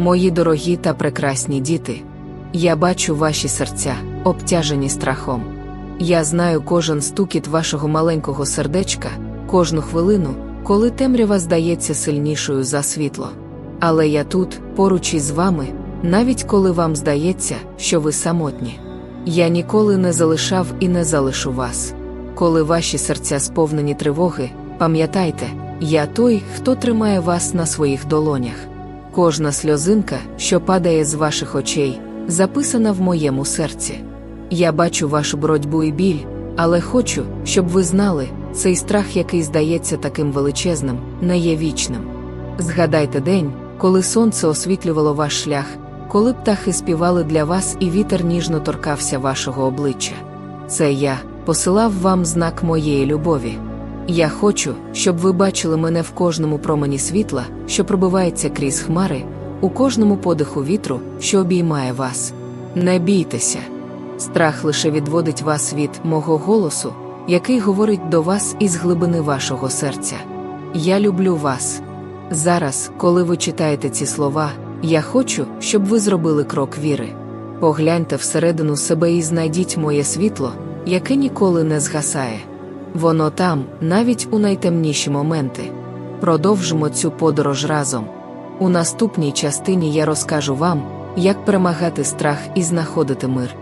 Мої дорогі та прекрасні діти, я бачу ваші серця, обтяжені страхом. Я знаю кожен стукіт вашого маленького сердечка, кожну хвилину, коли темрява здається сильнішою за світло. Але я тут, поруч із вами, навіть коли вам здається, що ви самотні. Я ніколи не залишав і не залишу вас. Коли ваші серця сповнені тривоги, пам'ятайте, я той, хто тримає вас на своїх долонях. Кожна сльозинка, що падає з ваших очей, записана в моєму серці. Я бачу вашу боротьбу і біль, але хочу, щоб ви знали, цей страх, який здається таким величезним, не є вічним. Згадайте день, коли сонце освітлювало ваш шлях, коли птахи співали для вас і вітер ніжно торкався вашого обличчя. Це я посилав вам знак моєї любові. Я хочу, щоб ви бачили мене в кожному промені світла, що пробивається крізь хмари, у кожному подиху вітру, що обіймає вас. Не бійтеся. Страх лише відводить вас від мого голосу, який говорить до вас із глибини вашого серця. Я люблю вас. Зараз, коли ви читаєте ці слова, я хочу, щоб ви зробили крок віри. Погляньте всередину себе і знайдіть моє світло, яке ніколи не згасає. Воно там, навіть у найтемніші моменти. Продовжимо цю подорож разом. У наступній частині я розкажу вам, як перемагати страх і знаходити мир.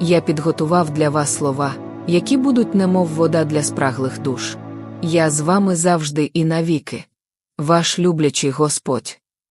Я підготував для вас слова, які будуть немов вода для спраглих душ. Я з вами завжди і навіки. Ваш люблячий Господь.